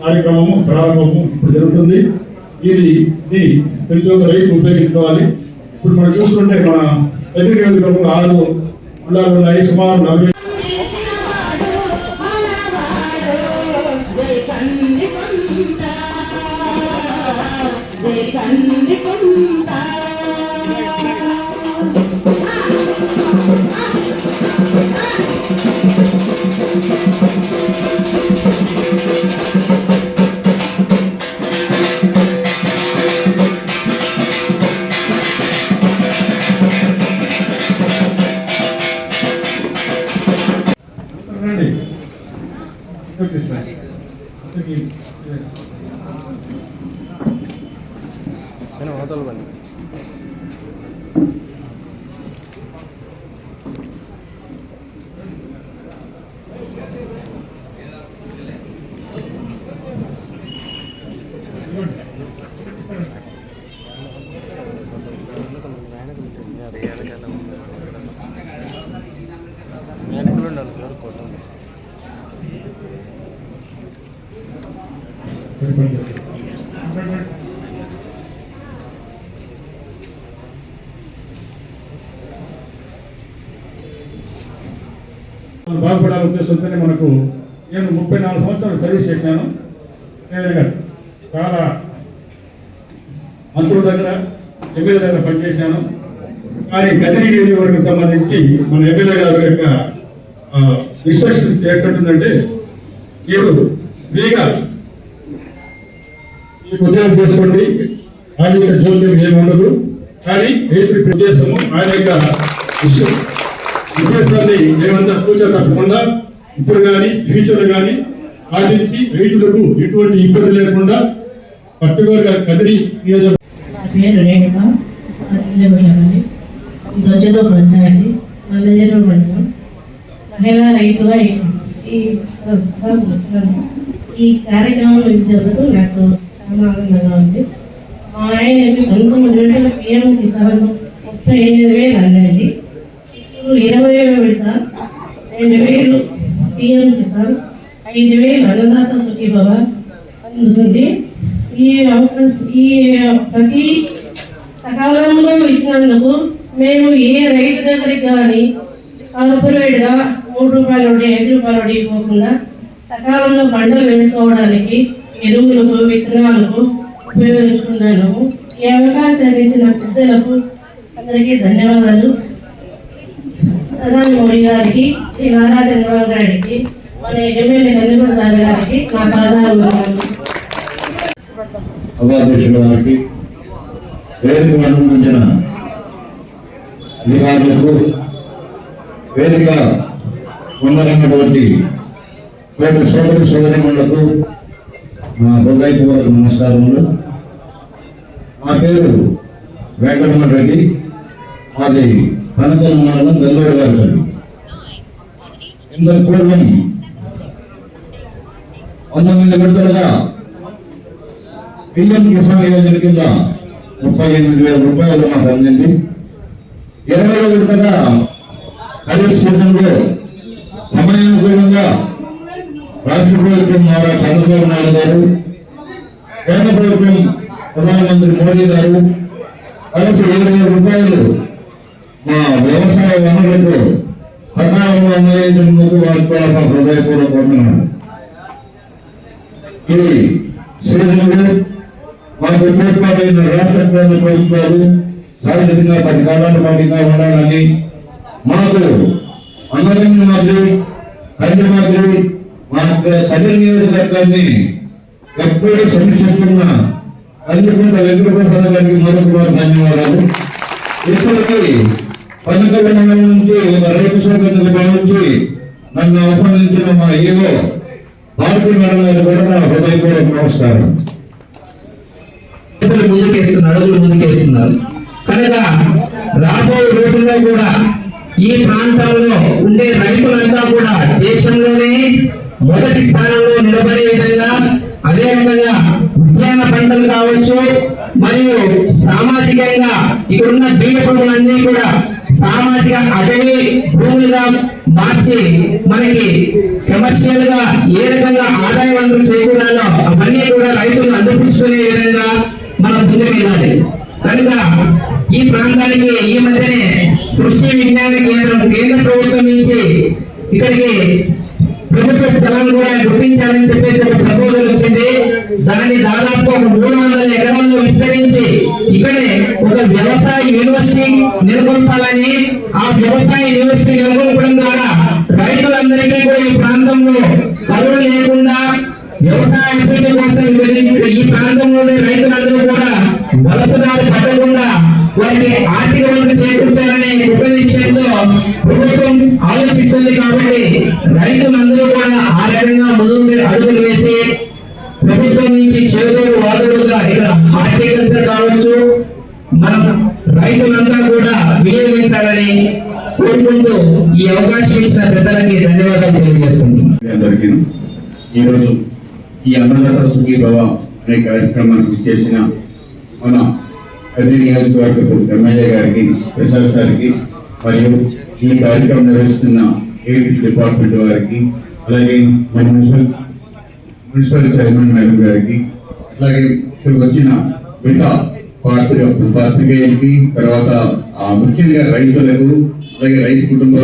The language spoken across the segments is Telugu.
కార్యక్రమము ప్రారంభము ఇప్పుడు జరుగుతుంది. ఇది ప్రతి ఒక్క రైతు ఉపయోగించుకోవాలి. ఇప్పుడు మనం చూసుకుంటే మన ఎదురు నియోజకవర్గంలో ఆరు కులాలు ఉన్నాయి. సుమారు నలభై జై Uzbekistan. Again, yes. Hello, hotel one. Good. మనం బాగుపడాలనే ఉద్దేశంతోనే మనకు నేను ముప్పై నాలుగు సంవత్సరాలు సర్వీస్ చేసినాను గారు చాలా మంత్రుల దగ్గర ఎమ్మెల్యే దగ్గర పనిచేసినాను కానీ గదిరి నియోజకవర్గం సంబంధించి మన ఎమ్మెల్యే గారి యొక్క రిస్ట్రిక్షన్స్ ఎక్కడుందంటే మీరు ఫ్రీగా మీకు ఉద్యోగం చేసుకోండి. ఆర్థిక జోక్యం ఏమి ఉండదు. కానీ రైతుల ఉద్దేశము ఆయన యొక్క విషయం ఉద్దేశాన్ని ఏమన్నా పూజ తప్పకుండా ఇప్పుడు కానీ ఫ్యూచర్ కానీ పాటించి రైతులకు ఎటువంటి ఇబ్బంది లేకుండా పట్టుకోగా కదిరి పేరు రేణుక. అతిథి పంచాయతీ నల్లజెరువు మండలం మహిళా రైతుగా ఈ ఈ వచ్చాను ఈ కార్యక్రమం ఇచ్చేందుకు నాకు చాలా ఆనందంగా ఉంది. మా ఆయన పంతొమ్మిది గంటల పిఎం కిసాన్ ముప్పై ఎనిమిది వేలు అందేది ఇరవై విడత రెండు వేలు పిఎం కిసాన్ ఐదు వేలు అన్నదాత సుఖీభవ అందుతుంది. ఈ ఈ ప్రతి సకాలంలో ఇచ్చినందుకు మేము ఏ రైతు దగ్గరికి కానీ కార్పొరేట్గా మూడు రూపాయలు ఒకటి ఐదు రూపాయలు ఇవ్వకుండా సకాలంలో పంటలు వేసుకోవడానికి ఎరువులకు విత్తనాలకు ఉపయోగించుకున్నాను. ఈ అవకాశాన్ని ఇచ్చిన పెద్దలకు అందరికీ ధన్యవాదాలు. ప్రధాని మోడీ గారికి శ్రీ నారా చంద్రబాబు నాయుడికి మన ఎమ్మెల్యే నందికొండ సార్ గారికి నా ప్రధాని సభాధ్యక్షుల వారికి వేదిక అనుమతించిన అధికారులకు వేదిక పొందనటువంటి కోటి సోదరి సోదరిమణులకు నా హృదయపూర్వక నమస్కారములు. మా పేరు వెంకటరమణ రెడ్డి మాది కనకల మండలం గల్లోడి గారి ఇంతకు పూర్వం పంతొమ్మిది విడతలుగా పిఎం కిసాన్ యోజన కింద ముప్పై ఎనిమిది వేల రూపాయలు మాకు అందింది. ఇరవై విడతగా ఖరీఫ్ సీజన్లో సమయానుకూలంగా రాష్ట్ర ప్రభుత్వం ద్వారా చంద్రబాబు నాయుడు గారు కేంద్ర ప్రభుత్వం ప్రధానమంత్రి మోడీ గారు కలిసి ఏడు వేల రూపాయలు మా వ్యవసాయ వనరులకు సకాలంలో అందించినందుకు వారికి కూడా మా హృదయపూర్వక వందనాలు. ఇది సీజన్లు మాకు తోడ్పాటైన రాష్ట్ర కేంద్ర ప్రభుత్వాలు సాధికంగా పది కాలాల పాటుగా ఉండాలని మాకు అన్నదండ్రి మాదిరి తండ్రి మాదిరి మా యొక్క తల్లి నియోజకవర్గాన్ని ఎప్పుడూ సమీక్షిస్తున్న అందుకుంట వెంకటప్రసాద్ గారికి మరొక ధన్యవాదాలు ఇప్పటికీ పన్నకల నుంచి ఒక రైతు సోదరుల భావించి నన్ను ఆహ్వానించిన మా ఏవో భారతీయ మేడం గారు కూడా నా హృదయపూర్వక నమస్కారం. అడుగులు ముందుకేస్తున్నారు అడుగులు ముందుకేస్తున్నారు. కనుక రాబోయే రోజుల్లో కూడా ఈ ప్రాంతాల్లో ఉండే రైతులంతా కూడా దేశంలోనే మొదటి స్థానంలో నిలబడే విధంగా అదే విధంగా ఉద్యాన పంటలు కావచ్చు మరియు సామాజికంగా ఇక్కడున్న బీడ పంటలన్నీ కూడా అటవీ భూమిగా మార్చి మనకి కమర్షియల్గా ఏ రకంగా ఆదాయ వనరులు చేకూరాలో అవన్నీ కూడా రైతులు అందిపించుకునే విధంగా మనం ముందుకెళ్ళాలి. కనుక ఈ ప్రాంతానికి ఈ మధ్యనే కృషి విజ్ఞాన కేంద్రం కేంద్ర ప్రభుత్వం నుంచి ఇక్కడికి ప్రభుత్వ స్థలం కూడా గుర్తించాలని చెప్పేసి ఒక ప్రపోజల్ వచ్చింది. దాన్ని దాదాపు ఒక మూడు వందల ఎకరాల్లో విస్తరించి ఇక్కడే ఒక వ్యవసాయ యూనివర్సిటీ నెలకొల్పాలని ఆ వ్యవసాయ యూనివర్సిటీ నెలకొల్పడం ద్వారా రైతులందరికీ కూడా ఈ ప్రాంతంలో కరువు లేకుండా వ్యవసాయ అభివృద్ధి కోసం ఈ ప్రాంతంలోని రైతులందరూ కూడా వలసదారు పట్టకుండా వారికి ఆర్థిక వనరు చేకూర్చాలనే ఒక విషయంలో ప్రభుత్వం ఆలోచిస్తుంది కాబట్టి రైతులందరూ కూడా ఆ రకంగా ముందు అడుగులు మనం రైతులంతా కూడా వినియోగించాలని కోరుకుంటూ ఈ అవకాశం ఇచ్చిన పెద్దలకి ధన్యవాదాలు తెలియజేస్తుంది ఈరోజు ఈ అన్నదాత సుఖీ భవ అనే కార్యక్రమానికి చేసిన మన ప్రతి నియోజకవర్గపు ఎమ్మెల్యే గారికి ప్రసాద్ గారికి మరియు ఈ కార్యక్రమం నిర్వహిస్తున్న ఏపీ డిపార్ట్మెంట్ వారికి అలాగే మన మున్సిపల్ మున్సిపల్ చైర్మన్ మేడం గారికి అలాగే ఇక్కడికి వచ్చిన మిగతా పాత్రి పాత్రికేయులకి తర్వాత ముఖ్యంగా రైతులకు అలాగే రైతు కుటుంబ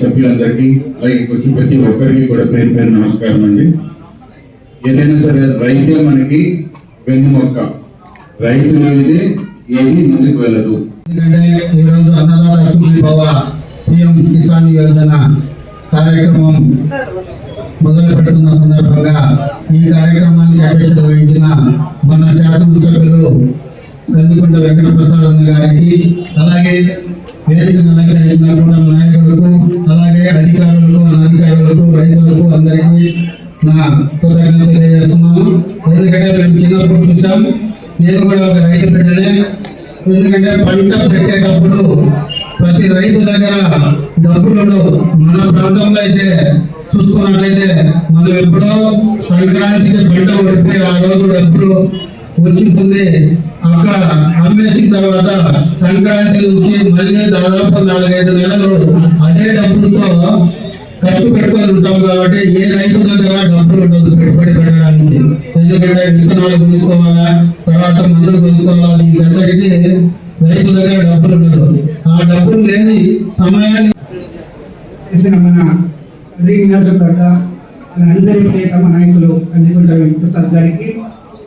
సభ్యులందరికీ అలాగే వచ్చి ప్రతి ఒక్కరికి కూడా పేరు పేరు నమస్కారం అండి. ఏదైనా సరే రైతే మనకి వెన్నుమొక్క రైతు లేనిదే ఏది ముందుకు వెళ్ళదు. ఎందుకంటే ఈరోజు అన్నదాత సుఖీభవ పిఎం కిసాన్ యోజన కార్యక్రమం మొదలు పెడుతున్న సందర్భంగా ఈ కార్యక్రమానికి అధ్యక్షత వహించిన మన శాసనసభ్యులు వెల్లుకుంట వెంకట ప్రసాద్ అన్న గారికి అలాగే వేదికను అలంకరించిన నాయకులకు అలాగే అధికారులకు అనధికారులకు రైతులకు అందరికీ నా కృతజ్ఞత తెలియజేస్తున్నాను. ఎందుకంటే మేము చిన్నప్పుడు చూసాం నేను కూడా ఒక రైతు బిడ్డనే. ఎందుకంటే పంట పెట్టేటప్పుడు ప్రతి రైతు దగ్గర డబ్బులు మన ప్రాంతంలో అయితే చూసుకున్నట్లయితే మనం ఎప్పుడో సంక్రాంతికి పంట పడితే ఆ రోజు డబ్బులు వచ్చింది. అక్కడ అమ్మేసిన తర్వాత సంక్రాంతి నుంచి మళ్ళీ దాదాపు నాలుగైదు నెలలు అదే డబ్బులతో ఖర్చు పెట్టుకొని ఉంటాం కాబట్టి ఏ రైతు దగ్గర డబ్బులు ఉండదు పెట్టుబడి పెట్టడానికి. ఎందుకంటే విత్తనాలు కొనుక్కోవాలా తర్వాత మందులు కొనుక్కోవాలా వీటందరికీ అందరికీ రైతు దగ్గర డబ్బులు ఉండదు. ఆ డబ్బులు లేని సమయాన్ని చేసిన మన రీ నియోజకవర్గ మన అందరి ప్రియతమ నాయకులు కందికొండ వెంకటప్రసాద్ గారికి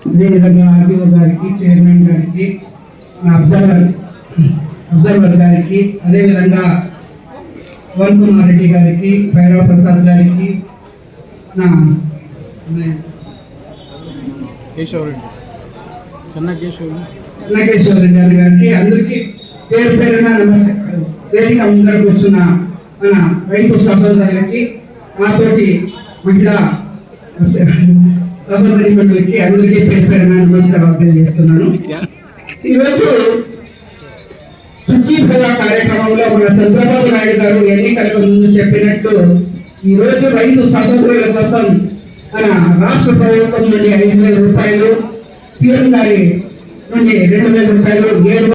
అదేవిధంగా ఆర్టీఓ గారికి చైర్మన్ గారికి అబ్జర్వర్ అబ్జర్వర్ గారికి అదేవిధంగా పవన్ కుమార్ రెడ్డి గారికి భైరవ ప్రసాద్ గారికి నా చిన్న చెన్నకేశ్వర రెడ్డి గారి గారికి అందరికీ పేరు పేరున నమస్కారం వేదిక ముందర కూర్చున్న మన రైతు సహోదరులకి నాతోటి మహిళా సహోదరి మండలికి అందరికీ పేరు పేరున నమస్కారం తెలియజేస్తున్నాను ఈరోజు సుఖీ కార్యక్రమంలో మన చంద్రబాబు నాయుడు గారు ఎన్నికలకు ముందు చెప్పినట్టు ఈ రోజు రైతు సహోదరుల కోసం మన రాష్ట్ర ప్రభుత్వం నుండి ఐదు వేల రూపాయలు పిఎం గారి నుండి రెండు వేల రూపాయలు ఏడు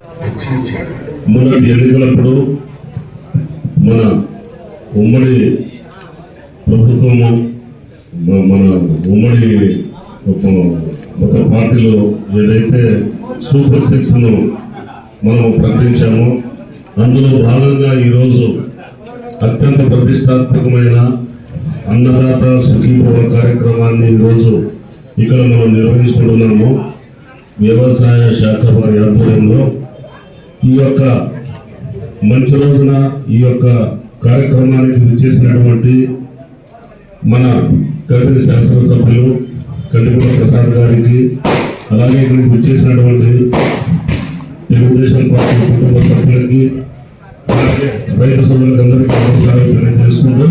మొన్నటి ఎన్నికలప్పుడు మన ఉమ్మడి ప్రభుత్వము మన ఉమ్మడి ఒక పార్టీలో ఏదైతే సూపర్ సిక్స్ను మనము మనం ప్రకటించామో అందులో భాగంగా ఈరోజు అత్యంత ప్రతిష్టాత్మకమైన అన్నదాత సుఖీభవ కార్యక్రమాన్ని ఈరోజు ఇక్కడ మనం నిర్వహించుకుంటున్నాము. వ్యవసాయ శాఖ వారి ఆధ్వర్యంలో ఈ యొక్క మంచి రోజున ఈ యొక్క కార్యక్రమానికి విచ్చేసినటువంటి మన కదిరి శాసనసభ్యులు కందిపూడ ప్రసాద్ గారికి అలాగే ఇక్కడికి వచ్చేసినటువంటి తెలుగుదేశం పార్టీ కుటుంబ సభ్యులకి అలాగే రైతు సోదరులకు అందరికీ నమస్కారం తెలియజేసుకుంటూ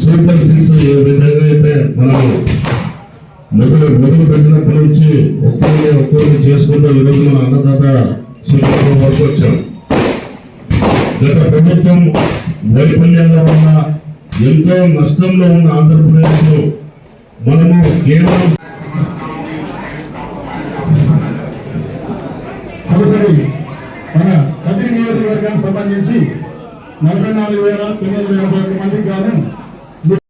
సూపర్ సిక్స్ ఏ విధంగా అయితే మనం మొదలు మొదలు పెట్టినప్పటి నుంచి ఒక్కొక్కరిని ఒక్కొక్కరిని చేసుకుంటూ ఈరోజు మన అన్నదాత సూచన వరకు వచ్చాం. గత ప్రభుత్వం వైఫల్యంగా ఉన్న ఎంతో నష్టంలో ఉన్న ఆంధ్రప్రదేశ్లో మనము కేవలం మన కదిరి నియోజకవర్గానికి సంబంధించి నలభై నాలుగు వేల తొమ్మిది వేల మంది కాదు